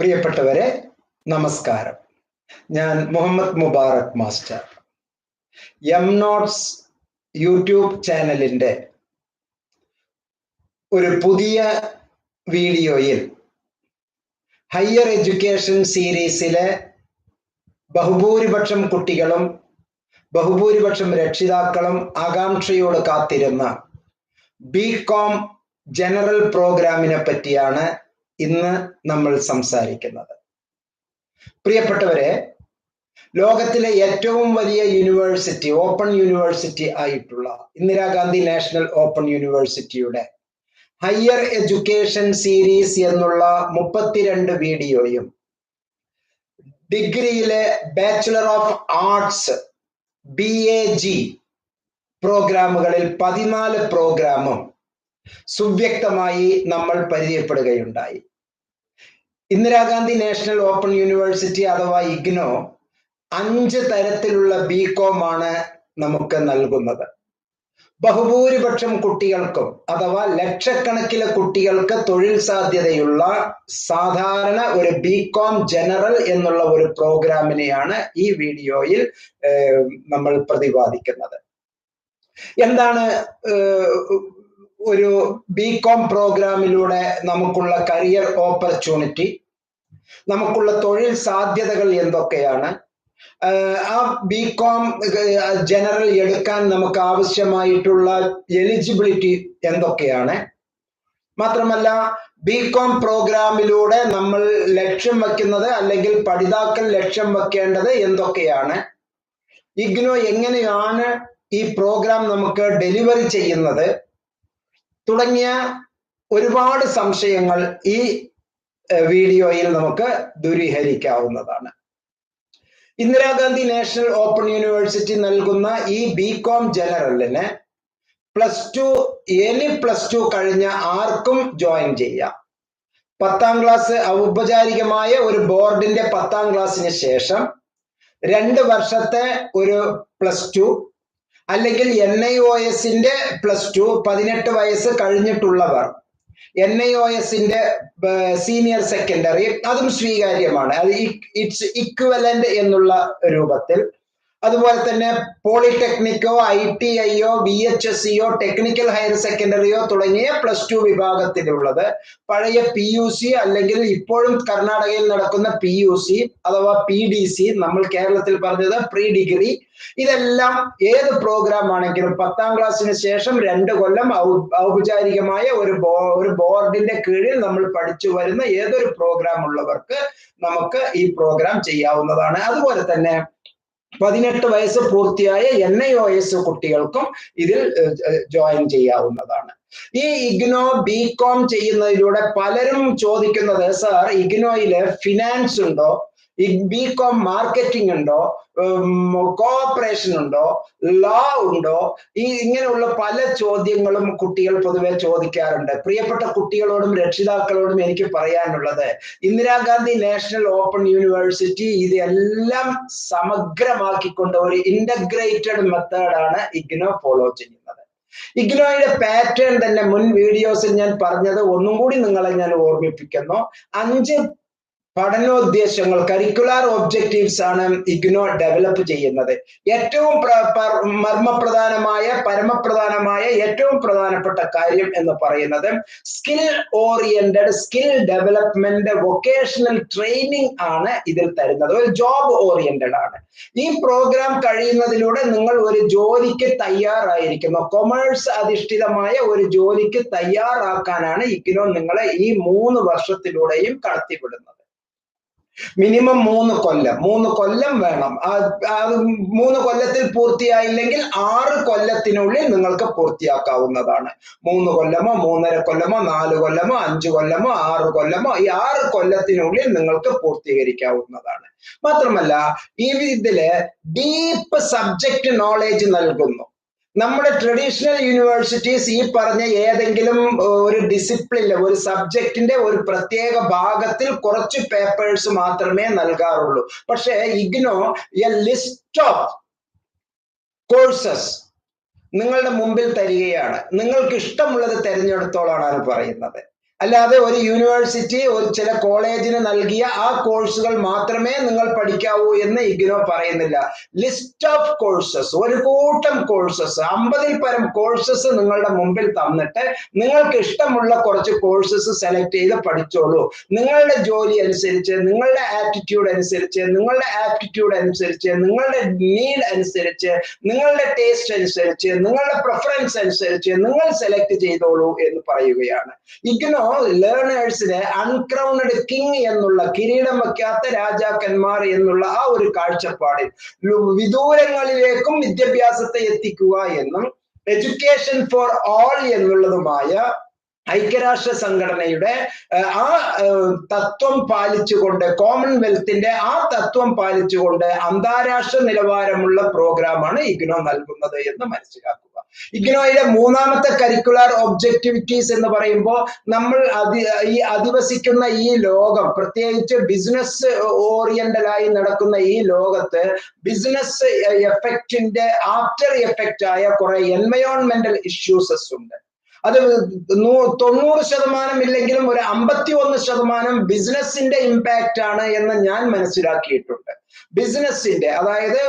പ്രിയപ്പെട്ടവരെ നമസ്കാരം. ഞാൻ Muhammad Mubarak master. M notes YouTube ചാനലിന്റെ ഒരു പുതിയ വീഡിയോയിൽ ഹയർ എഡ്യൂക്കേഷൻ സീരീസിലെ ബഹുഭൂരിപക്ഷം കുട്ടികളും ബഹുഭൂരിപക്ഷം രക്ഷിതാക്കളും ആകാംക്ഷയോട് കാത്തിരുന്ന ബി കോം ജനറൽ പ്രോഗ്രാമിനെ പറ്റിയാണ് ഇന്ന് നമ്മൾ സംസാരിക്കുന്നത്. പ്രിയപ്പെട്ടവരെ ലോകത്തിലെ ഏറ്റവും വലിയ യൂണിവേഴ്സിറ്റി ഓപ്പൺ യൂണിവേഴ്സിറ്റി ആയിട്ടുള്ള ഇന്ദിരാഗാന്ധി നാഷണൽ ഓപ്പൺ യൂണിവേഴ്സിറ്റിയുടെ ഹയർ എഡ്യൂക്കേഷൻ സീരീസ് എന്നുള്ള മുപ്പത്തിരണ്ട് വീഡിയോയും ഡിഗ്രിയിലെ bachelor of arts B A G പ്രോഗ്രാമുകളിൽ പതിനാല് പ്രോഗ്രാമും സുവ്യക്തമായി നമ്മൾ പരിചയപ്പെടുകയുണ്ടായി. ഇന്ദിരാഗാന്ധി നാഷണൽ ഓപ്പൺ യൂണിവേഴ്സിറ്റി അഥവാ ഇഗ്നോ അഞ്ച് തരത്തിലുള്ള ബി കോം ആണ് നമുക്ക് നൽകുന്നത്. ബഹുഭൂരിപക്ഷം കുട്ടികൾക്കും അഥവാ ലക്ഷക്കണക്കിലെ കുട്ടികൾക്ക് തൊഴിൽ സാധ്യതയുള്ള സാധാരണ ഒരു ബി കോം ജനറൽ എന്നുള്ള ഒരു പ്രോഗ്രാമിനെയാണ് ഈ വീഡിയോയിൽ നമ്മൾ പ്രതിപാദിക്കുന്നത്. എന്താണ് ഒരു ബി കോം പ്രോഗ്രാമിലൂടെ നമുക്കുള്ള കരിയർ ഓപ്പർച്യൂണിറ്റി നമുക്കുള്ള തൊഴിൽ സാധ്യതകൾ എന്തൊക്കെയാണ്? ആ ബി കോം ജനറൽ എടുക്കാൻ നമുക്ക് ആവശ്യമായിട്ടുള്ള എലിജിബിലിറ്റി എന്തൊക്കെയാണ്? മാത്രമല്ല ബി കോം പ്രോഗ്രാമിലൂടെ നമ്മൾ ലക്ഷ്യം വെക്കുന്നത് അല്ലെങ്കിൽ പഠിതാക്കൾ ലക്ഷ്യം വെക്കേണ്ടത് എന്തൊക്കെയാണ്? ഇഗ്നോ എങ്ങനെയാണ് ഈ പ്രോഗ്രാം നമുക്ക് ഡെലിവറി ചെയ്യുന്നത്? തുടങ്ങിയ ഒരുപാട് സംശയങ്ങൾ ഈ വീഡിയോയിൽ നമുക്ക് ദൂരീകരിക്കാവുന്നതാണ്. ഇന്ദിരാഗാന്ധി നാഷണൽ ഓപ്പൺ യൂണിവേഴ്സിറ്റി നൽകുന്ന ഈ B com ജനറലിന് plus two any plus two കഴിഞ്ഞ ആർക്കും ജോയിൻ ചെയ്യാം. പത്താം ക്ലാസ് ഔപചാരികമായ ഒരു ബോർഡിന്റെ പത്താം ക്ലാസ്സിന് ശേഷം രണ്ട് വർഷത്തെ ഒരു പ്ലസ് ടു അല്ലെങ്കിൽ എൻ ഐ ഒ എസിന്റെ പ്ലസ് ടു പതിനെട്ട് വയസ്സ് കഴിഞ്ഞിട്ടുള്ളവർ. എൻ ഐ ഒ എസിന്റെ സീനിയർ സെക്കൻഡറി അതും സ്വീകാര്യമാണ്. അത് ഇറ്റ്സ് ഇക്വലന്റ് എന്നുള്ള രൂപത്തിൽ. അതുപോലെ തന്നെ പോളിടെക്നിക്കോ ഐ ടി ഐയോ ബി എച്ച് എസ് സിയോ ടെക്നിക്കൽ ഹയർ സെക്കൻഡറിയോ തുടങ്ങിയ പ്ലസ് ടു വിഭാഗത്തിലുള്ളത്. പഴയ പി യു സി അല്ലെങ്കിൽ ഇപ്പോഴും കർണാടകയിൽ നടക്കുന്ന പി യു സി അഥവാ പി ഡി സി നമ്മൾ കേരളത്തിൽ പറഞ്ഞത് പ്രീ ഡിഗ്രി ഇതെല്ലാം ഏത് പ്രോഗ്രാം ആണെങ്കിലും പത്താം ക്ലാസ്സിന് ശേഷം രണ്ട് കൊല്ലം ഔപചാരികമായ ഒരു ഒരു ബോർഡിന്റെ കീഴിൽ നമ്മൾ പഠിച്ചു വരുന്ന ഏതൊരു പ്രോഗ്രാം ഉള്ളവർക്ക് നമുക്ക് ഈ പ്രോഗ്രാം ചെയ്യാവുന്നതാണ്. അതുപോലെ തന്നെ പതിനെട്ട് വയസ്സ് പൂർത്തിയായ എൻ ഐ ഒ എസ് കുട്ടികൾക്കും ഇതിൽ ജോയിൻ ചെയ്യാവുന്നതാണ്. ഈ ഇഗ്നോ ബി കോം ചെയ്യുന്നതിലൂടെ പലരും ചോദിക്കുന്നത് സാർ ഇഗ്നോയിൽ ഫിനാൻസ് ഉണ്ടോ? ബി കോം മാർക്കറ്റിംഗ് ഉണ്ടോ കോഓപ്പറേഷൻ ഉണ്ടോ ലോ ഉണ്ടോ ഈ ഇങ്ങനെയുള്ള പല ചോദ്യങ്ങളും കുട്ടികൾ പൊതുവെ ചോദിക്കാറുണ്ട്. പ്രിയപ്പെട്ട കുട്ടികളോടും രക്ഷിതാക്കളോടും എനിക്ക് പറയാനുള്ളത് ഇന്ദിരാഗാന്ധി നാഷണൽ ഓപ്പൺ യൂണിവേഴ്സിറ്റി ഇതെല്ലാം സമഗ്രമാക്കിക്കൊണ്ട് ഒരു ഇന്റഗ്രേറ്റഡ് മെത്തേഡാണ് ഇഗ്നോ ഫോളോ ചെയ്യുന്നത്. ഇഗ്നോയുടെ പാറ്റേൺ തന്നെ മുൻ വീഡിയോസിൽ ഞാൻ പറഞ്ഞത് ഒന്നും കൂടി നിങ്ങളെ ഞാൻ ഓർമ്മിപ്പിക്കുന്നു. അഞ്ച് പഠനോദ്ദേശങ്ങൾ കരിക്കുലാർ ഒബ്ജക്റ്റീവ്സ് ആണ് ഇഗ്നോ ഡെവലപ്പ് ചെയ്യുന്നത്. ഏറ്റവും മർമ്മപ്രധാനമായ പരമപ്രധാനമായ ഏറ്റവും പ്രധാനപ്പെട്ട കാര്യം എന്ന് പറയുന്നത് skill oriented skill development vocational training ആണ് ഇതിൽ തരുന്നത്. ഒരു ജോബ് ഓറിയന്റഡ് ആണ്. ഈ പ്രോഗ്രാം കഴിയുന്നതിലൂടെ നിങ്ങൾ ഒരു ജോലിക്ക് തയ്യാറായിരിക്കുന്നു. കൊമേഴ്സ് അധിഷ്ഠിതമായ ഒരു ജോലിക്ക് തയ്യാറാക്കാനാണ് ഇഗ്നോ നിങ്ങളെ ഈ മൂന്ന് വർഷത്തിലൂടെയും കടത്തിവിടുന്നത്. മിനിമം മൂന്ന് കൊല്ലം. മൂന്ന് കൊല്ലം വേണം. മൂന്ന് കൊല്ലത്തിൽ പൂർത്തിയായില്ലെങ്കിൽ ആറ് കൊല്ലത്തിനുള്ളിൽ നിങ്ങൾക്ക് പൂർത്തിയാക്കാവുന്നതാണ്. മൂന്ന് കൊല്ലമോ മൂന്നര കൊല്ലമോ നാല് കൊല്ലമോ അഞ്ച് കൊല്ലമോ ആറ് കൊല്ലമോ ഈ ആറ് കൊല്ലത്തിനുള്ളിൽ നിങ്ങൾക്ക് പൂർത്തീകരിക്കാവുന്നതാണ്. മാത്രമല്ല ഈ ഇതിൽ ഡീപ്പ് സബ്ജക്ട് നോളേജ് നൽകുന്നു. നമ്മുടെ ട്രഡീഷണൽ യൂണിവേഴ്സിറ്റീസ് ഈ പറഞ്ഞ ഏതെങ്കിലും ഒരു ഡിസിപ്ലിനിലെ ഒരു സബ്ജക്റ്റിന്റെ ഒരു പ്രത്യേക ഭാഗത്തിൽ കുറച്ച് പേപ്പേഴ്സ് മാത്രമേ നൽകാറുള്ളൂ. പക്ഷേ IGNOU a list of courses നിങ്ങളുടെ മുമ്പിൽ തരികയാണ്. നിങ്ങൾക്ക് ഇഷ്ടമുള്ളത് തിരഞ്ഞെടുത്തോളാണ് പറയുന്നത്. അല്ലാതെ ഒരു യൂണിവേഴ്സിറ്റി ഒരു ചില കോളേജിന് നൽകിയ ആ കോഴ്സുകൾ മാത്രമേ നിങ്ങൾ പഠിക്കാവൂ എന്ന് ഇഗ്നോ പറയുന്നില്ല. ലിസ്റ്റ് ഓഫ് കോഴ്സസ് ഒരു കൂട്ടം കോഴ്സസ് അമ്പതിൽ പരം കോഴ്സസ് നിങ്ങളുടെ മുമ്പിൽ തന്നിട്ട് നിങ്ങൾക്ക് ഇഷ്ടമുള്ള കുറച്ച് കോഴ്സസ് സെലക്ട് ചെയ്ത് പഠിച്ചോളൂ. നിങ്ങളുടെ ജോലി അനുസരിച്ച് നിങ്ങളുടെ ആറ്റിറ്റ്യൂഡ് അനുസരിച്ച് നിങ്ങളുടെ ആപ്റ്റിറ്റ്യൂഡ് അനുസരിച്ച് നിങ്ങളുടെ നീഡ് അനുസരിച്ച് നിങ്ങളുടെ ടേസ്റ്റ് അനുസരിച്ച് നിങ്ങളുടെ പ്രിഫറൻസ് അനുസരിച്ച് നിങ്ങൾ സെലക്ട് ചെയ്തോളൂ എന്ന് പറയുകയാണ്. ഇഗ്നോ ലേണേഴ്സിനെ അൺക്രൗണ്ടഡ് കിങ് എന്നുള്ള കിരീടം വയ്ക്കാത്ത രാജാക്കന്മാർ എന്നുള്ള ആ ഒരു കാഴ്ചപ്പാടിൽ വിദൂരങ്ങളിലേക്കും വിദ്യാഭ്യാസത്തെ എത്തിക്കുക എന്നും എഡ്യൂക്കേഷൻ ഫോർ ഓൾ എന്നുള്ളതുമായ ഐക്യരാഷ്ട്ര സംഘടനയുടെ ആ തത്വം പാലിച്ചുകൊണ്ട് കോമൺവെൽത്തിന്റെ ആ തത്വം പാലിച്ചുകൊണ്ട് അന്താരാഷ്ട്ര നിലവാരമുള്ള പ്രോഗ്രാമാണ് ഇഗ്നോ നൽകുന്നത് എന്ന് മനസ്സിലാക്കുക. ഇഗ്നോയിലെ മൂന്നാമത്തെ കരിക്കുലർ ഒബ്ജക്ടിവിറ്റീസ് എന്ന് പറയുമ്പോൾ നമ്മൾ അതി ഈ അധിവസിക്കുന്ന ഈ ലോകം പ്രത്യേകിച്ച് ബിസിനസ് ഓറിയന്റലായി നടക്കുന്ന ഈ ലോകത്ത് ബിസിനസ് എഫക്റ്റിന്റെ ആഫ്റ്റർ എഫക്റ്റ് ആയ കുറെ എൻവയോൺമെന്റൽ ഇഷ്യൂസസ് ഉണ്ട്. അത് തൊണ്ണൂറ് ശതമാനം ഇല്ലെങ്കിലും ഒരു അമ്പത്തി ഒന്ന് ശതമാനം ബിസിനസിന്റെ ഇമ്പാക്റ്റ് ആണ് എന്ന് ഞാൻ മനസ്സിലാക്കിയിട്ടുണ്ട്. ബിസിനസിന്റെ അതായത്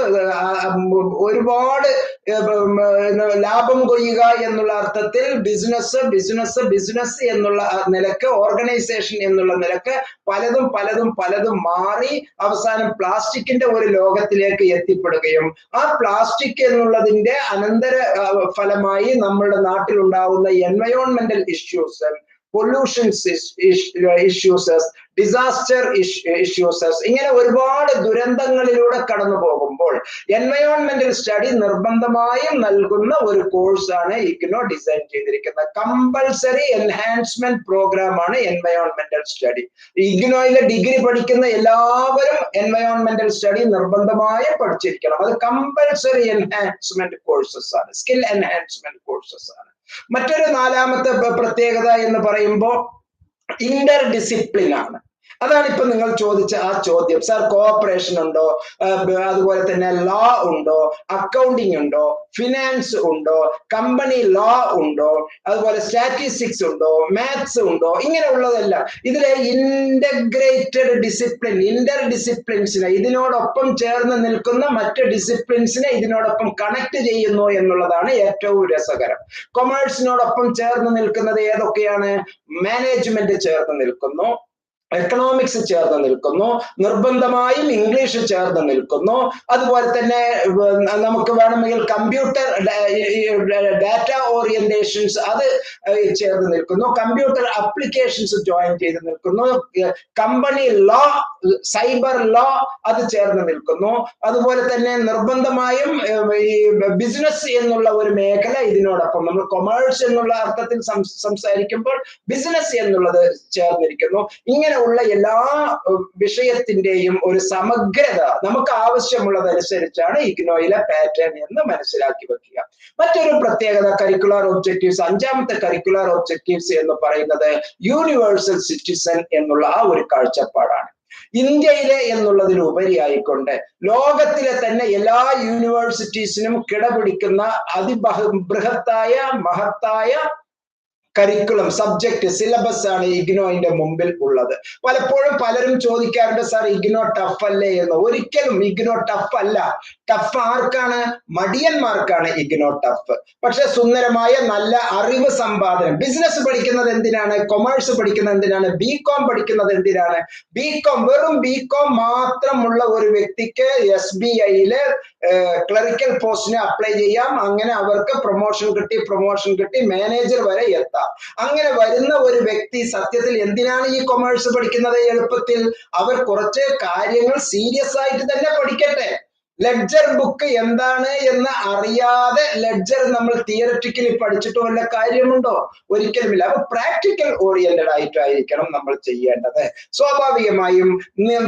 ഒരുപാട് ലാഭം കൊയ്യുക എന്നുള്ള അർത്ഥത്തിൽ ബിസിനസ് ബിസിനസ് ബിസിനസ് എന്നുള്ള നിലയ്ക്ക് ഓർഗനൈസേഷൻ എന്നുള്ള നിലയ്ക്ക് പലതും പലതും പലതും മാറി അവസാനം പ്ലാസ്റ്റിക്കിന്റെ ഒരു ലോകത്തിലേക്ക് എത്തിപ്പെടുകയും ആ പ്ലാസ്റ്റിക് എന്നുള്ളതിന്റെ അനന്തര ഫലമായി നമ്മുടെ നാട്ടിൽ ഉണ്ടാവുന്ന എൻവയോൺമെന്റൽ issues pollutions issues disaster issues ഇങ്ങനെ ഒരുപാട് ദുരന്തങ്ങളിലൂടെ കടന്നു പോകുമ്പോൾ എൻവയോൺമെന്റൽ സ്റ്റഡി നിർബന്ധമായും നൽകുന്ന ഒരു കോഴ്സാണ് ഇഗ്നോ ഡിസൈൻ ചെയ്തിരിക്കുന്നത്. കമ്പൾസറി എൻഹാൻസ്മെന്റ് പ്രോഗ്രാം ആണ് എൻവയോൺമെന്റൽ സ്റ്റഡി ഇഗ്നോയിലെ ഡിഗ്രി പഠിക്കുന്ന എല്ലാവരും എൻവയോൺമെന്റൽ സ്റ്റഡി നിർബന്ധമായും പഠിച്ചിരിക്കണം. അത് കമ്പൾസറി എൻഹാൻസ്മെന്റ് കോഴ്സസ് ആണ്. സ്കിൽ എൻഹാൻസ്മെന്റ് കോഴ്സസ് ആണ്. മറ്റൊരു നാലാമത്തെ പ്രത്യേകത എന്ന് പറയുമ്പോൾ ഇന്റർ ഡിസിപ്ലിൻ ആണ്. അതാണ് ഇപ്പൊ നിങ്ങൾ ചോദിച്ച ആ ചോദ്യം. സാർ കോഓപ്പറേഷൻ ഉണ്ടോ? അതുപോലെ തന്നെ ലോ ഉണ്ടോ? അക്കൗണ്ടിങ് ഉണ്ടോ? ഫിനാൻസ് ഉണ്ടോ? കമ്പനി ലോ ഉണ്ടോ? അതുപോലെ സ്റ്റാറ്റിസ്റ്റിക്സ് ഉണ്ടോ? മാത്സ് ഉണ്ടോ? ഇങ്ങനെയുള്ളതെല്ലാം. ഇതിലെ ഇന്റഗ്രേറ്റഡ് ഡിസിപ്ലിൻ ഇന്റർ ഡിസിപ്ലിൻസിനെ ഇതിനോടൊപ്പം ചേർന്ന് നിൽക്കുന്ന മറ്റ് ഡിസിപ്ലിൻസിനെ ഇതിനോടൊപ്പം കണക്ട് ചെയ്യുന്നു എന്നുള്ളതാണ് ഏറ്റവും രസകരം. കൊമേഴ്സിനോടൊപ്പം ചേർന്ന് നിൽക്കുന്നത് ഏതൊക്കെയാണ്? മാനേജ്മെന്റ് ചേർന്ന് നിൽക്കുന്നു. എക്കണോമിക്സ് ചേർന്ന് നിൽക്കുന്നു നിർബന്ധമായും ഇംഗ്ലീഷ് ചേർന്ന് നിൽക്കുന്നു. അതുപോലെ തന്നെ നമുക്ക് വേണമെങ്കിൽ കമ്പ്യൂട്ടർ ഡാറ്റ ഓറിയന്റേഷൻസ് അത് ചേർന്ന് നിൽക്കുന്നു. കമ്പ്യൂട്ടർ അപ്ലിക്കേഷൻസ് ജോയിൻ ചെയ്ത് നിൽക്കുന്നു. കമ്പനി ലോ സൈബർ ലോ അത് ചേർന്ന് നിൽക്കുന്നു. അതുപോലെ തന്നെ നിർബന്ധമായും ഈ ബിസിനസ് എന്നുള്ള ഒരു മേഖല ഇതിനോടൊപ്പം നമ്മൾ കൊമേഴ്സ് എന്നുള്ള അർത്ഥത്തിൽ സംസാരിക്കുമ്പോൾ ബിസിനസ് എന്നുള്ളത് ചേർന്നിരിക്കുന്നു. ഇങ്ങനെയുള്ള എല്ലാ വിഷയത്തിന്റെയും ഒരു സമഗ്രത നമുക്ക് ആവശ്യമുള്ളതനുസരിച്ചാണ് ഇഗ്നോയിലെ പാറ്റേൺ എന്ന് മനസ്സിലാക്കി വെക്കുക. മറ്റൊരു പ്രത്യേകത കരിക്കുലർ ഒബ്ജക്റ്റീവ്സ് അഞ്ചാമത്തെ കരിക്കുലർ ഒബ്ജക്റ്റീവ്സ് എന്ന് പറയുന്നത് യൂണിവേഴ്സൽ സിറ്റിസൺ എന്നുള്ള ആ ഒരു കാഴ്ചപ്പാടാണ്. ഇന്ത്യയിലെ എന്നുള്ളതിലുപരിയായിക്കൊണ്ട് ലോകത്തിലെ തന്നെ എല്ലാ യൂണിവേഴ്സിറ്റീസിനും കിടപിടിക്കുന്ന അതിബഹ ബൃഹത്തായ മഹത്തായ കരിക്കുലം സബ്ജക്ട് സിലബസ് ആണ് ഇഗ്നോയിന്റെ മുമ്പിൽ ഉള്ളത്. പലപ്പോഴും പലരും ചോദിക്കാറുണ്ട് സാർ ഇഗ്നോ ടഫ് അല്ലേ? എന്ന്. ഒരിക്കലും ഇഗ്നോ ടഫ് അല്ല. ടഫ് ആർക്കാണ്? മടിയന്മാർക്കാണ് ഇഗ്നോ ടഫ് പക്ഷെ സുന്ദരമായ നല്ല അറിവ് സമ്പാദനം. ബിസിനസ് പഠിക്കുന്നത് എന്തിനാണ്? കൊമേഴ്സ് പഠിക്കുന്നത് എന്തിനാണ്? ബി കോം പഠിക്കുന്നത് എന്തിനാണ്? ബി കോം വെറും ബി കോം മാത്രമുള്ള ഒരു വ്യക്തിക്ക് എസ് ബി ഐയിൽ ക്ലറിക്കൽ പോസ്റ്റിന് അപ്ലൈ ചെയ്യാം. അങ്ങനെ അവർക്ക് പ്രൊമോഷൻ കിട്ടി പ്രൊമോഷൻ കിട്ടി മാനേജർ വരെ എത്താം. അങ്ങനെ വരുന്ന ഒരു വ്യക്തി സത്യത്തിൽ എന്തിനാണ് ഈ കൊമേഴ്സ് പഠിക്കുന്നത്? എളുപ്പത്തിൽ. അവർ കുറച്ച് കാര്യങ്ങൾ സീരിയസ് ആയിട്ട് തന്നെ പഠിക്കട്ടെ. ലെഡ്ജർ ബുക്ക് എന്താണ് എന്ന് അറിയാതെ ലെഡ്ജർ നമ്മൾ തിയററ്റിക്കലി പഠിച്ചിട്ട് വല്ല കാര്യമുണ്ടോ? ഒരിക്കലുമില്ല. അപ്പൊ പ്രാക്ടിക്കൽ ഓറിയന്റഡ് ആയിട്ടായിരിക്കണം നമ്മൾ ചെയ്യേണ്ടത്. സ്വാഭാവികമായും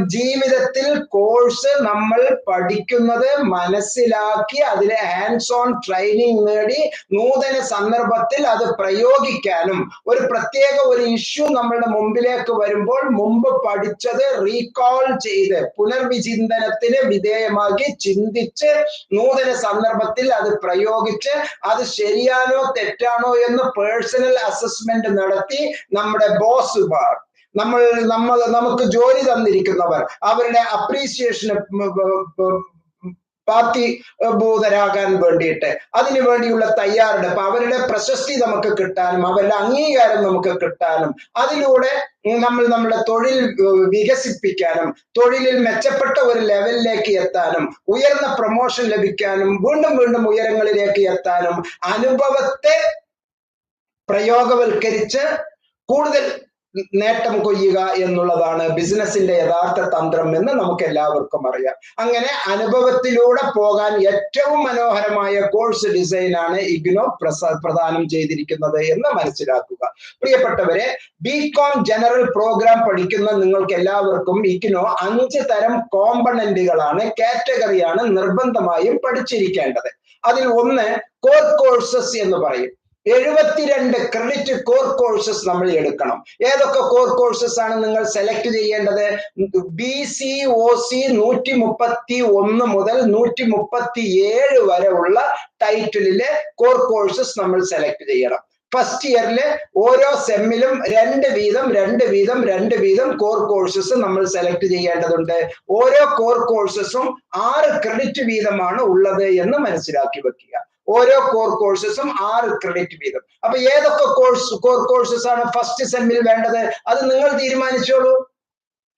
ജീവിതത്തിൽ കോഴ്സ് നമ്മൾ പഠിക്കുന്നത് മനസ്സിലാക്കി അതിലെ ഹാൻഡ്സ് ഓൺ ട്രെയിനിങ് നേടി നൂതന സന്ദർഭത്തിൽ അത് പ്രയോഗിക്കാനും ഒരു പ്രത്യേക ഒരു ഇഷ്യൂ നമ്മളുടെ മുമ്പിലേക്ക് വരുമ്പോൾ മുമ്പ് പഠിച്ചത് റീകോൾ ചെയ്ത് പുനർവിചിന്തനത്തിന് വിധേയമാക്കി ചിന്തിച്ച് നൂതന സന്ദർഭത്തിൽ അത് പ്രയോഗിച്ച് അത് ശരിയാണോ തെറ്റാണോ എന്ന് പേഴ്സണൽ അസസ്മെന്റ് നടത്തി നമ്മുടെ ബോസുമാർ നമ്മൾ നമ്മൾ നമുക്ക് ജോലി തന്നിരിക്കുന്നവർ അവരുടെ അപ്രീസിയേഷന് പാർട്ടി ഭൂതരാകാൻ വേണ്ടിയിട്ട്. അതിനു വേണ്ടിയുള്ള തയ്യാറെടുപ്പ് അവരുടെ പ്രശസ്തി നമുക്ക് കിട്ടാനും അവരുടെ അംഗീകാരം നമുക്ക് കിട്ടാനും അതിലൂടെ നമ്മൾ നമ്മുടെ തൊഴിൽ വികസിപ്പിക്കാനും തൊഴിലിൽ മെച്ചപ്പെട്ട ഒരു ലെവലിലേക്ക് എത്താനും ഉയർന്ന പ്രൊമോഷൻ ലഭിക്കാനും വീണ്ടും വീണ്ടും ഉയരങ്ങളിലേക്ക് എത്താനും അനുഭവത്തെ പ്രയോഗവൽക്കരിച്ച് കൂടുതൽ നേട്ടം കൊയ്യുക എന്നുള്ളതാണ് ബിസിനസിന്റെ യഥാർത്ഥ തന്ത്രം എന്ന് നമുക്ക് എല്ലാവർക്കും അറിയാം. അങ്ങനെ അനുഭവത്തിലൂടെ പോകാൻ ഏറ്റവും മനോഹരമായ കോഴ്സ് ഡിസൈൻ ആണ് ഇഗ്നോ പ്രദാനം ചെയ്തിരിക്കുന്നത് എന്ന് മനസ്സിലാക്കുക. പ്രിയപ്പെട്ടവരെ ബി കോം ജനറൽ പ്രോഗ്രാം പഠിക്കുന്ന നിങ്ങൾക്ക് എല്ലാവർക്കും ഇഗ്നോ അഞ്ച് തരം കോമ്പണന്റുകളാണ് കാറ്റഗറിയാണ് നിർബന്ധമായും പഠിച്ചിരിക്കേണ്ടത്. അതിൽ ഒന്ന് കോർ കോഴ്സസ് എന്ന് പറയും. എഴുപത്തിരണ്ട് ക്രെഡിറ്റ് കോർ കോഴ്സസ് നമ്മൾ എടുക്കണം. ഏതൊക്കെ കോർ കോഴ്സസ് ആണ് നിങ്ങൾ സെലക്ട് ചെയ്യേണ്ടത്? ബി സി ഒ സി നൂറ്റി മുപ്പത്തി ഒന്ന് മുതൽ നൂറ്റി മുപ്പത്തി ഏഴ് വരെ ഉള്ള ടൈറ്റിലിലെ കോർ കോഴ്സസ് നമ്മൾ സെലക്ട് ചെയ്യണം. ഫസ്റ്റ് ഇയറിൽ ഓരോ സെമ്മിലും രണ്ട് വീതം രണ്ട് വീതം രണ്ട് വീതം കോർ കോഴ്സസ് നമ്മൾ സെലക്ട് ചെയ്യേണ്ടതുണ്ട്. ഓരോ കോർ കോഴ്സസും ആറ് ക്രെഡിറ്റ് വീതമാണ് ഉള്ളത് എന്ന് മനസ്സിലാക്കി വെക്കുക. ഓരോ കോർ കോഴ്സസും ആറ് ക്രെഡിറ്റ് വീതം. അപ്പൊ ഏതൊക്കെ കോഴ്സ് കോർ കോഴ്സസ് ആണ് ഫസ്റ്റ് സെമ്മിൽ വേണ്ടത്? അത് നിങ്ങൾ തീരുമാനിച്ചോളൂ.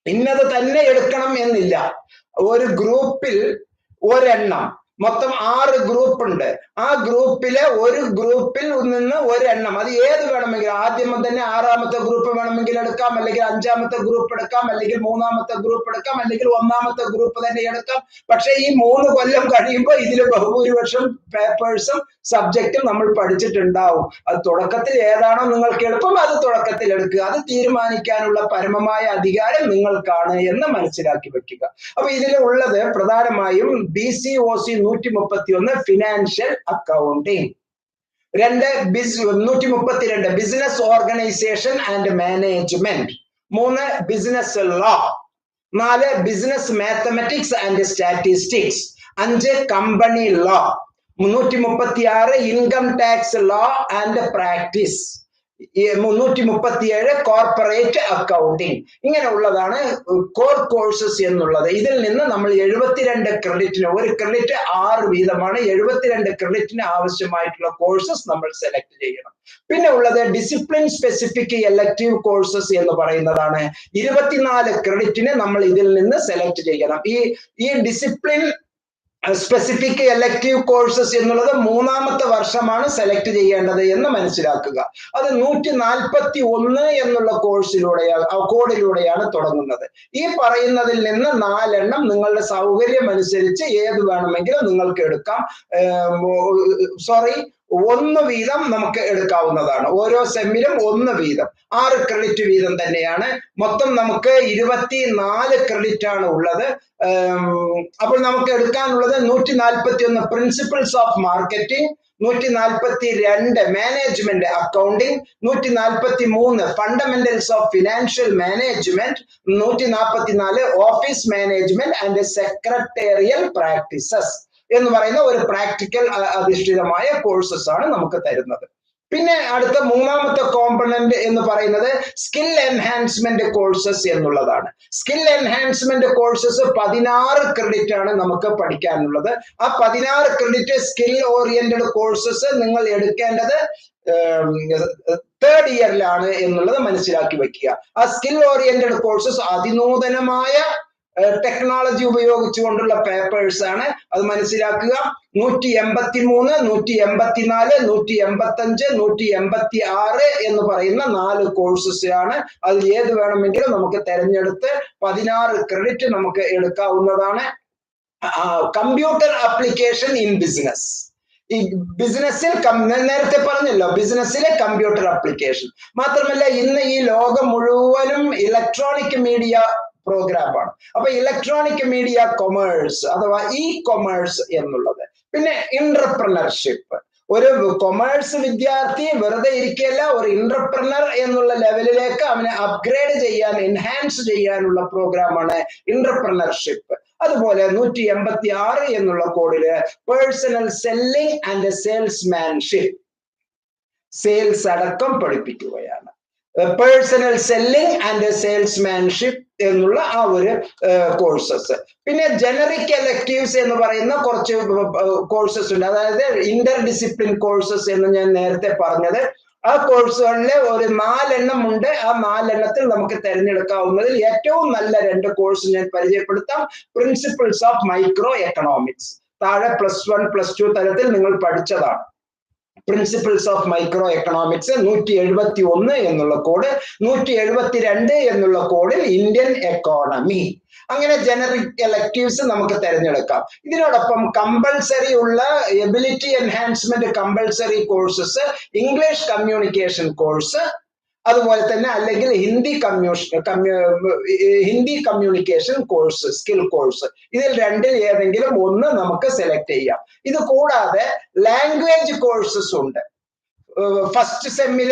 ഇന്നത് തന്നെ എടുക്കണം എന്നില്ല. ഒരു ഗ്രൂപ്പിൽ ഒരെണ്ണം മൊത്തം ആറ് ഗ്രൂപ്പ് ഉണ്ട്. ആ ഗ്രൂപ്പിലെ ഒരു ഗ്രൂപ്പിൽ നിന്ന് ഒരെണ്ണം. അത് ഏത് വേണമെങ്കിലും. ആദ്യം തന്നെ ആറാമത്തെ ഗ്രൂപ്പ് വേണമെങ്കിൽ എടുക്കാം അല്ലെങ്കിൽ അഞ്ചാമത്തെ ഗ്രൂപ്പ് എടുക്കാം അല്ലെങ്കിൽ മൂന്നാമത്തെ ഗ്രൂപ്പ് എടുക്കാം അല്ലെങ്കിൽ ഒന്നാമത്തെ ഗ്രൂപ്പ് തന്നെ എടുക്കാം. പക്ഷെ ഈ മൂന്ന് കൊല്ലം കഴിയുമ്പോൾ ഇതിൽ ബഹുഭൂരിപക്ഷം പേപ്പേഴ്സും സബ്ജക്റ്റും നമ്മൾ പഠിച്ചിട്ടുണ്ടാവും. അത് തുടക്കത്തിൽ ഏതാണോ നിങ്ങൾക്ക് എളുപ്പം അത് തുടക്കത്തിൽ എടുക്കുക. അത് തീരുമാനിക്കാനുള്ള പരമമായ അധികാരം നിങ്ങൾക്കാണ് എന്ന് മനസ്സിലാക്കി വെക്കുക. അപ്പൊ ഇതിൽ ഉള്ളത് പ്രധാനമായും ബി സി ഒ സി നൂറ്റി മുപ്പത്തി ഒന്ന് ഫിനാൻഷ്യൽ അക്കൗണ്ടിങ് രണ്ട് ബിസ് നൂറ്റി മുപ്പത്തിരണ്ട് ബിസിനസ് ഓർഗനൈസേഷൻ ആൻഡ് മാനേജ്മെന്റ് മൂന്ന് ബിസിനസ് ലോ നാല് ബിസിനസ് മാത്തമെറ്റിക്സ് ആൻഡ് സ്റ്റാറ്റിസ്റ്റിക്സ് അഞ്ച് കമ്പനി ലോ മുന്നൂറ്റി മുപ്പത്തി ആറ് income tax law and practice മുന്നൂറ്റി മുപ്പത്തിയേഴ് കോർപ്പറേറ്റ് അക്കൗണ്ടിങ് ഇങ്ങനെ ഉള്ളതാണ് കോർ കോഴ്സസ് എന്നുള്ളത്. ഇതിൽ നിന്ന് നമ്മൾ എഴുപത്തിരണ്ട് ക്രെഡിറ്റിന് ഒരു ക്രെഡിറ്റ് ആറ് വീതമാണ്. എഴുപത്തിരണ്ട് ക്രെഡിറ്റിന് ആവശ്യമായിട്ടുള്ള കോഴ്സസ് നമ്മൾ സെലക്ട് ചെയ്യണം. പിന്നെ ഉള്ളത് ഡിസിപ്ലിൻ സ്പെസിഫിക് എലക്റ്റീവ് കോഴ്സസ് എന്ന് പറയുന്നതാണ്. ഇരുപത്തിനാല് ക്രെഡിറ്റിന് നമ്മൾ ഇതിൽ നിന്ന് സെലക്ട് ചെയ്യണം. ഈ ഈ ഡിസിപ്ലിൻ സ്പെസിഫിക് എലക്റ്റീവ് കോഴ്സസ് എന്നുള്ളത് മൂന്നാമത്തെ വർഷമാണ് സെലക്ട് ചെയ്യേണ്ടത് എന്ന് മനസ്സിലാക്കുക. അത് നൂറ്റി നാൽപ്പത്തി ഒന്ന് എന്നുള്ള കോഴ്സിലൂടെയാണ് കോഡിലൂടെയാണ് തുടങ്ങുന്നത്. ഈ പറയുന്നതിൽ നിന്ന് നാലെണ്ണം നിങ്ങളുടെ സൗകര്യം അനുസരിച്ച് ഏത് വേണമെങ്കിലും നിങ്ങൾക്ക് എടുക്കാം. സോറി ഒന്ന് വീതം നമുക്ക് എടുക്കാവുന്നതാണ്. ഓരോ സെമ്മിലും ഒന്ന് വീതം. ആറ് ക്രെഡിറ്റ് വീതം തന്നെയാണ്. മൊത്തം നമുക്ക് ഇരുപത്തി നാല് ക്രെഡിറ്റ് ആണ് ഉള്ളത്. അപ്പോൾ നമുക്ക് എടുക്കാനുള്ളത് നൂറ്റി നാൽപ്പത്തി ഒന്ന് പ്രിൻസിപ്പിൾസ് ഓഫ് മാർക്കറ്റിംഗ് നൂറ്റി നാൽപ്പത്തി രണ്ട് മാനേജ്മെന്റ് അക്കൗണ്ടിംഗ് നൂറ്റി നാൽപ്പത്തി മൂന്ന് ഫണ്ടമെന്റൽസ് ഓഫ് ഫിനാൻഷ്യൽ മാനേജ്മെന്റ് നൂറ്റി നാൽപ്പത്തി നാല് office management and secretarial practices എന്ന് പറയുന്ന ഒരു പ്രാക്ടിക്കൽ അധിഷ്ഠിതമായ കോഴ്സസ് ആണ് നമുക്ക് തരുന്നത്. പിന്നെ അടുത്ത മൂന്നാമത്തെ കോമ്പണന്റ് എന്ന് പറയുന്നത് സ്കിൽ എൻഹാൻസ്മെന്റ് കോഴ്സസ് എന്നുള്ളതാണ്. സ്കിൽ എൻഹാൻസ്മെന്റ് കോഴ്സസ് പതിനാറ് ക്രെഡിറ്റ് ആണ് നമുക്ക് പഠിക്കാനുള്ളത്. ആ പതിനാറ് ക്രെഡിറ്റ് സ്കിൽ ഓറിയന്റഡ് കോഴ്സസ് നിങ്ങൾ എടുക്കേണ്ടത് തേർഡ് ഇയറിലാണ് എന്നുള്ളത് മനസ്സിലാക്കി വെക്കുക. ആ സ്കിൽ ഓറിയന്റഡ് കോഴ്സസ് അതിനൂതനമായ ടെക്നോളജി ഉപയോഗിച്ചുകൊണ്ടുള്ള പേപ്പേഴ്സ് ആണ്. അത് മനസ്സിലാക്കുക. നൂറ്റി എൺപത്തി മൂന്ന് നൂറ്റി എൺപത്തിനാല് നൂറ്റി എൺപത്തി അഞ്ച് നൂറ്റി എൺപത്തി ആറ് എന്ന് പറയുന്ന നാല് കോഴ്സസ് ആണ്. അതിൽ ഏത് വേണമെങ്കിലും നമുക്ക് തെരഞ്ഞെടുത്ത് പതിനാറ് ക്രെഡിറ്റ് നമുക്ക് എടുക്കാവുന്നതാണ്. കമ്പ്യൂട്ടർ ആപ്ലിക്കേഷൻ ഇൻ ബിസിനസ് ഈ ബിസിനസ്സിൽ നേരത്തെ പറഞ്ഞല്ലോ ബിസിനസ്സിലെ കമ്പ്യൂട്ടർ ആപ്ലിക്കേഷൻ മാത്രമല്ല ഇന്ന് ഈ ലോകം മുഴുവനും ഇലക്ട്രോണിക് മീഡിയ പ്രോഗ്രാമാണ് അപ്പൊ ഇലക്ട്രോണിക് മീഡിയ കൊമേഴ്സ് അഥവാ ഇ കൊമേഴ്സ് എന്നുള്ളത്. പിന്നെ ഇന്റർപ്രണർഷിപ്പ് ഒരു കൊമേഴ്സ് വിദ്യാർത്ഥി വെറുതെ ഇരിക്കുകയല്ല ഒരു ഇന്റർപ്രണർ എന്നുള്ള ലെവലിലേക്ക് അവനെ അപ്ഗ്രേഡ് ചെയ്യാൻ എൻഹാൻസ് ചെയ്യാനുള്ള പ്രോഗ്രാമാണ് ഇന്റർപ്രണർഷിപ്പ് അതുപോലെ നൂറ്റി എൺപത്തി ആറ് എന്നുള്ള കോഡിൽ personal selling and salesmanship sales അടക്കം പഠിപ്പിക്കുകയാണ്. പേഴ്സണൽ സെല്ലിംഗ് ആൻഡ് സെയിൽസ്മാൻഷിപ്പ് എന്നുള്ള ആ ഒരു കോഴ്സസ് പിന്നെ ജനറിക് എലക്റ്റീവ്സ് എന്ന് പറയുന്ന കുറച്ച് കോഴ്സസ് ഉണ്ട്. അതായത് ഇന്റർ ഡിസിപ്ലിൻ കോഴ്സസ് എന്ന് ഞാൻ നേരത്തെ പറഞ്ഞത്. ആ കോഴ്സുകളിലെ ഒരു നാലെണ്ണം ഉണ്ട്. ആ നാലെണ്ണത്തിൽ നമുക്ക് തിരഞ്ഞെടുക്കാവുന്നതിൽ ഏറ്റവും നല്ല രണ്ട് കോഴ്സ് ഞാൻ പരിചയപ്പെടുത്താം. പ്രിൻസിപ്പിൾസ് ഓഫ് മൈക്രോ എക്കണോമിക്സ് താഴെ പ്ലസ് വൺ പ്ലസ് ടു തലത്തിൽ നിങ്ങൾ പഠിച്ചതാണ്. പ്രിൻസിപ്പിൾസ് ഓഫ് മൈക്രോ എക്കണോമിക്സ് നൂറ്റി എഴുപത്തി ഒന്ന് എന്നുള്ള കോഡ് നൂറ്റി എഴുപത്തി രണ്ട് എന്നുള്ള കോഡിൽ ഇന്ത്യൻ എക്കോണമി അങ്ങനെ ജനറിക് എലക്ടീവ്സ് നമുക്ക് തിരഞ്ഞെടുക്കാം. ഇതിനോടൊപ്പം കമ്പൾസറി ഉള്ള ability enhancement compulsory courses English communication course അതുപോലെ തന്നെ അല്ലെങ്കിൽ Hindi communication Hindi communication course skill course ഇതിൽ രണ്ടിൽ ഏതെങ്കിലും ഒന്ന് നമുക്ക് സെലക്ട് ചെയ്യാം. ഇത് കൂടാതെ ലാംഗ്വേജ് കോഴ്സസ് ഉണ്ട്. ഫസ്റ്റ് സെമ്മിൽ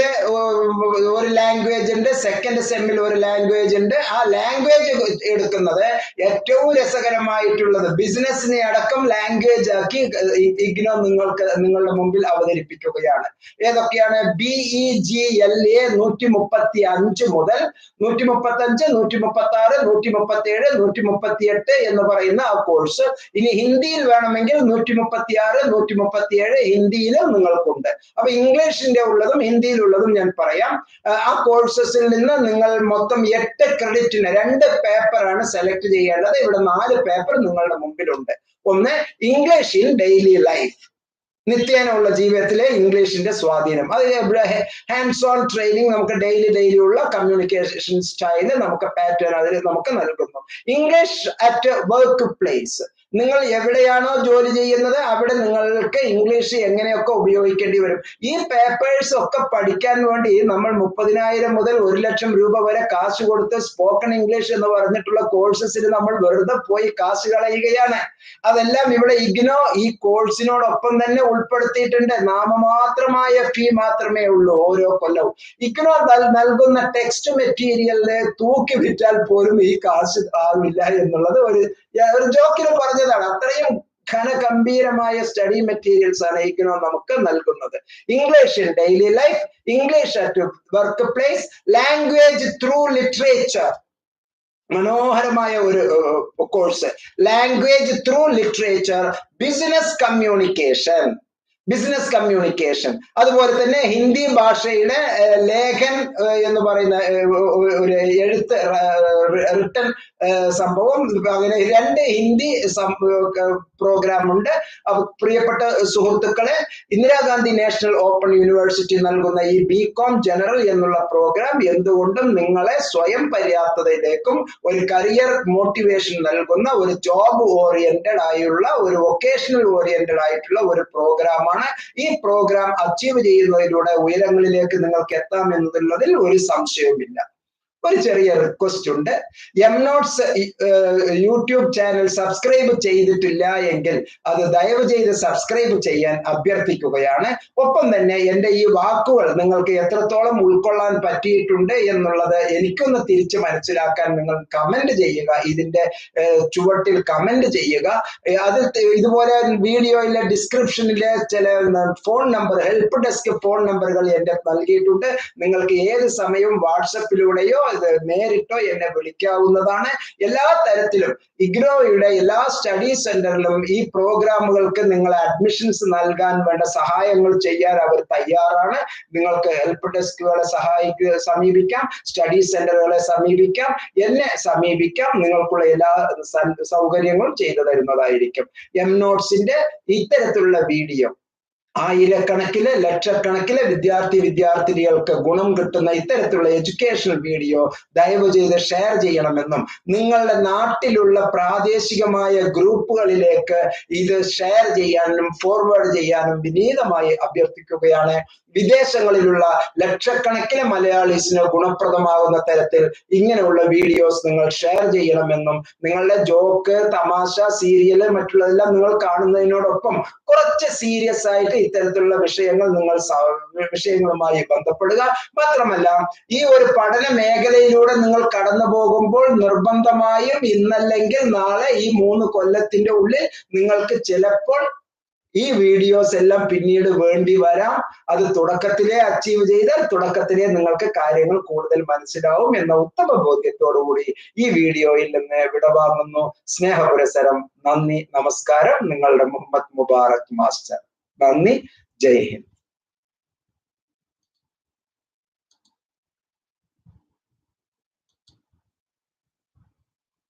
ഒരു ലാംഗ്വേജ് ഉണ്ട് സെക്കൻഡ് സെമ്മിൽ ഒരു ലാംഗ്വേജ് ഉണ്ട്. ആ ലാംഗ്വേജ് എടുക്കുന്നത് ഏറ്റവും രസകരമായിട്ടുള്ളത് ബിസിനസ്സിനെ അടക്കം ലാംഗ്വേജ് ആക്കി ഇഗ്നോ നിങ്ങൾക്ക് നിങ്ങളുടെ മുമ്പിൽ അവതരിപ്പിക്കുകയാണ്. ഏതൊക്കെയാണ്? B E G L A നൂറ്റി മുപ്പത്തി അഞ്ച് മുതൽ നൂറ്റി മുപ്പത്തി അഞ്ച് നൂറ്റി മുപ്പത്തി ആറ് നൂറ്റി മുപ്പത്തി ഏഴ് നൂറ്റി മുപ്പത്തി എട്ട് എന്ന് പറയുന്ന ആ കോഴ്സ് ഇനി ഹിന്ദിയിൽ വേണമെങ്കിൽ നൂറ്റി മുപ്പത്തി ആറ് നൂറ്റി മുപ്പത്തി ഏഴ് ഹിന്ദിയിലും നിങ്ങൾക്കുണ്ട്. അപ്പൊ ഇംഗ്ലീഷ് ഇംഗ്ലീഷിന്റെ ഉള്ളതും ഹിന്ദിയിലുള്ളതും ഞാൻ പറയാം. ആ കോഴ്സസിൽ നിന്ന് നിങ്ങൾ മൊത്തം എട്ട് ക്രെഡിറ്റിന് രണ്ട് പേപ്പറാണ് സെലക്ട് ചെയ്യേണ്ടത്. ഇവിടെ നാല് പേപ്പർ നിങ്ങളുടെ മുമ്പിലുണ്ട്. ഒന്ന് ഇംഗ്ലീഷ് ഇൻ ഡെയിലി ലൈഫ് നിത്യേന ഉള്ള ജീവിതത്തിലെ ഇംഗ്ലീഷിന്റെ സ്വാധീനം. അത് ഹാൻഡ്സ് ഓൺ ട്രെയിനിങ് നമുക്ക് ഡെയിലി ഡെയിലി ഉള്ള കമ്മ്യൂണിക്കേഷൻ സ്റ്റൈൽ നമുക്ക് പാറ്റേൺ അതിൽ നമുക്ക് നൽകുന്നു. ഇംഗ്ലീഷ് അറ്റ് വർക്ക് പ്ലേസ് നിങ്ങൾ എവിടെയാണോ ജോലി ചെയ്യുന്നത് അവിടെ നിങ്ങൾക്ക് ഇംഗ്ലീഷ് എങ്ങനെയൊക്കെ ഉപയോഗിക്കേണ്ടി വരും. ഈ പേപ്പേഴ്സ് ഒക്കെ പഠിക്കാൻ വേണ്ടി നമ്മൾ മുപ്പതിനായിരം മുതൽ ഒരു ലക്ഷം രൂപ വരെ കാശ് കൊടുത്ത് സ്പോക്കൺ ഇംഗ്ലീഷ് എന്ന് പറഞ്ഞിട്ടുള്ള കോഴ്സസിൽ നമ്മൾ വെറുതെ പോയി കാശ് കളയുകയാണ്. അതെല്ലാം ഇവിടെ ഇഗ്നോ ഈ കോഴ്സിനോടൊപ്പം തന്നെ ഉൾപ്പെടുത്തിയിട്ടുണ്ട്. നാമമാത്രമായ ഫീ മാത്രമേ ഉള്ളൂ ഓരോ കൊല്ലവും. ഇഗ്നോ നൽകുന്ന ടെക്സ്റ്റ് മെറ്റീരിയലിനെ തൂക്കി വിറ്റാൽ പോലും ഈ കാശ് ആവില്ല എന്നുള്ളത് ഒരു ഒരു ജോക്കിന് പറഞ്ഞതാണ് അത്രയും ഘനഗംഭീരമായ സ്റ്റഡി മെറ്റീരിയൽസ് ആണ് ഇഗ്നോ നമുക്ക് നൽകുന്നത്. English in daily life English at work place language through literature മനോഹരമായ ഒരു course language through literature business communication business communication അതുപോലെ തന്നെ ഹിന്ദി ഭാഷയുടെ ലേഖൻ എന്ന് പറയുന്ന ഒരു എഴുത്ത് റിട്ടൺ സംഭവം അങ്ങനെ രണ്ട് ഹിന്ദി പ്രോഗ്രാം ഉണ്ട്. പ്രിയപ്പെട്ട സുഹൃത്തുക്കളെ ഇന്ദിരാഗാന്ധി നാഷണൽ ഓപ്പൺ യൂണിവേഴ്സിറ്റി നൽകുന്ന ഈ ബി കോം ജനറൽ എന്നുള്ള പ്രോഗ്രാം എന്തുകൊണ്ടും നിങ്ങളെ സ്വയം പര്യാപ്തതയിലേക്കും ഒരു കരിയർ മോട്ടിവേഷൻ നൽകുന്ന ഒരു ജോബ് ഓറിയന്റഡ് ആയുള്ള ഒരു വൊക്കേഷണൽ ഓറിയന്റഡ് ആയിട്ടുള്ള ഒരു പ്രോഗ്രാമാണ് ഈ പ്രോഗ്രാം അച്ചീവ് ചെയ്യുന്നതിലൂടെ ഉയരങ്ങളിലേക്ക് നിങ്ങൾക്ക് എത്താം എന്നതിൽ ഒരു സംശയവുമില്ല. ഒരു ചെറിയ റിക്വസ്റ്റ് ഉണ്ട്. M notes YouTube channel subscribe ചെയ്തിട്ടില്ല എങ്കിൽ അത് ദയവ് ചെയ്ത് സബ്സ്ക്രൈബ് ചെയ്യാൻ അഭ്യർത്ഥിക്കുകയാണ്. ഒപ്പം തന്നെ എന്റെ ഈ വാക്കുകൾ നിങ്ങൾക്ക് എത്രത്തോളം ഉൾക്കൊള്ളാൻ പറ്റിയിട്ടുണ്ട് എന്നുള്ളത് എനിക്കൊന്ന് തിരിച്ചു മനസ്സിലാക്കാൻ നിങ്ങൾ കമന്റ് ചെയ്യുക. ഇതിന്റെ ചുവട്ടിൽ കമന്റ് ചെയ്യുക. അത് ഇതുപോലെ വീഡിയോയിലെ ഡിസ്ക്രിപ്ഷനിലെ ചില phone number help desk phone നമ്പറുകൾ എന്റെ നൽകിയിട്ടുണ്ട്. നിങ്ങൾക്ക് ഏത് സമയവും വാട്സപ്പിലൂടെയോ ഇത് നേരിട്ടോ എന്നെ വിളിക്കാവുന്നതാണ് എല്ലാ തരത്തിലും. ഇഗ്നോയുടെ എല്ലാ സ്റ്റഡി സെന്ററിലും ഈ പ്രോഗ്രാമുകൾക്ക് നിങ്ങൾ അഡ്മിഷൻസ് നൽകാൻ വേണ്ട സഹായങ്ങൾ ചെയ്യാൻ അവർ തയ്യാറാണ്. നിങ്ങൾക്ക് ഹെൽപ്പ് ഡെസ്കുകളെ സഹായിക്കുക സമീപിക്കാം. സ്റ്റഡി സെന്ററുകളെ സമീപിക്കാം. എന്നെ സമീപിക്കാം. നിങ്ങൾക്കുള്ള എല്ലാ സൗകര്യങ്ങളും ചെയ്തു തരുന്നതായിരിക്കും. എം നോട്ട്സിന്റെ ഇത്തരത്തിലുള്ള വീഡിയോ. ആയിരക്കണക്കിന് ലക്ഷക്കണക്കിന് വിദ്യാർത്ഥി വിദ്യാർത്ഥിനികൾക്ക് ഗുണം കിട്ടുന്ന ഇത്തരത്തിലുള്ള എഡ്യൂക്കേഷണൽ വീഡിയോ ദയവ് ചെയ്ത് ഷെയർ ചെയ്യണമെന്നും നിങ്ങളുടെ നാട്ടിലുള്ള പ്രാദേശികമായ ഗ്രൂപ്പുകളിലേക്ക് ഇത് ഷെയർ ചെയ്യാനും ഫോർവേഡ് ചെയ്യാനും വിനീതമായി അഭ്യർത്ഥിക്കുകയാണ്. വിദേശങ്ങളിലുള്ള ലക്ഷക്കണക്കിന് മലയാളീസിന് ഗുണപ്രദമാകുന്ന തരത്തിൽ ഇങ്ങനെയുള്ള വീഡിയോസ് നിങ്ങൾ ഷെയർ ചെയ്യണമെന്നും നിങ്ങളുടെ ജോക്ക് തമാശ സീരിയൽ മറ്റുള്ളതെല്ലാം നിങ്ങൾ കാണുന്നതിനോടൊപ്പം കുറച്ച് സീരിയസ് ആയിട്ട് ഇത്തരത്തിലുള്ള വിഷയങ്ങൾ നിങ്ങൾ വിഷയങ്ങളുമായി ബന്ധപ്പെടുക. മാത്രമല്ല ഈ ഒരു പഠന മേഖലയിലൂടെ നിങ്ങൾ കടന്നു പോകുമ്പോൾ നിർബന്ധമായും ഇന്നല്ലെങ്കിൽ നാളെ ഈ മൂന്ന് കൊല്ലത്തിന്റെ ഉള്ളിൽ നിങ്ങൾക്ക് ചിലപ്പോൾ ഈ വീഡിയോസ് എല്ലാം പിന്നീട് വേണ്ടി വരാം. അത് തുടക്കത്തിലേ അച്ചീവ് ചെയ്താൽ തുടക്കത്തിലേ നിങ്ങൾക്ക് കാര്യങ്ങൾ കൂടുതൽ മനസ്സിലാവും എന്ന ഉത്തമ ബോധ്യത്തോടുകൂടി ഈ വീഡിയോയിൽ നിന്ന് വിടവാങ്ങുന്നു. സ്നേഹപുരസരം. നന്ദി. നമസ്കാരം. നിങ്ങളുടെ മുഹമ്മദ് മുബാറക് മാസ്റ്റർ. നന്ദി. ജയ് ഹിന്ദ്.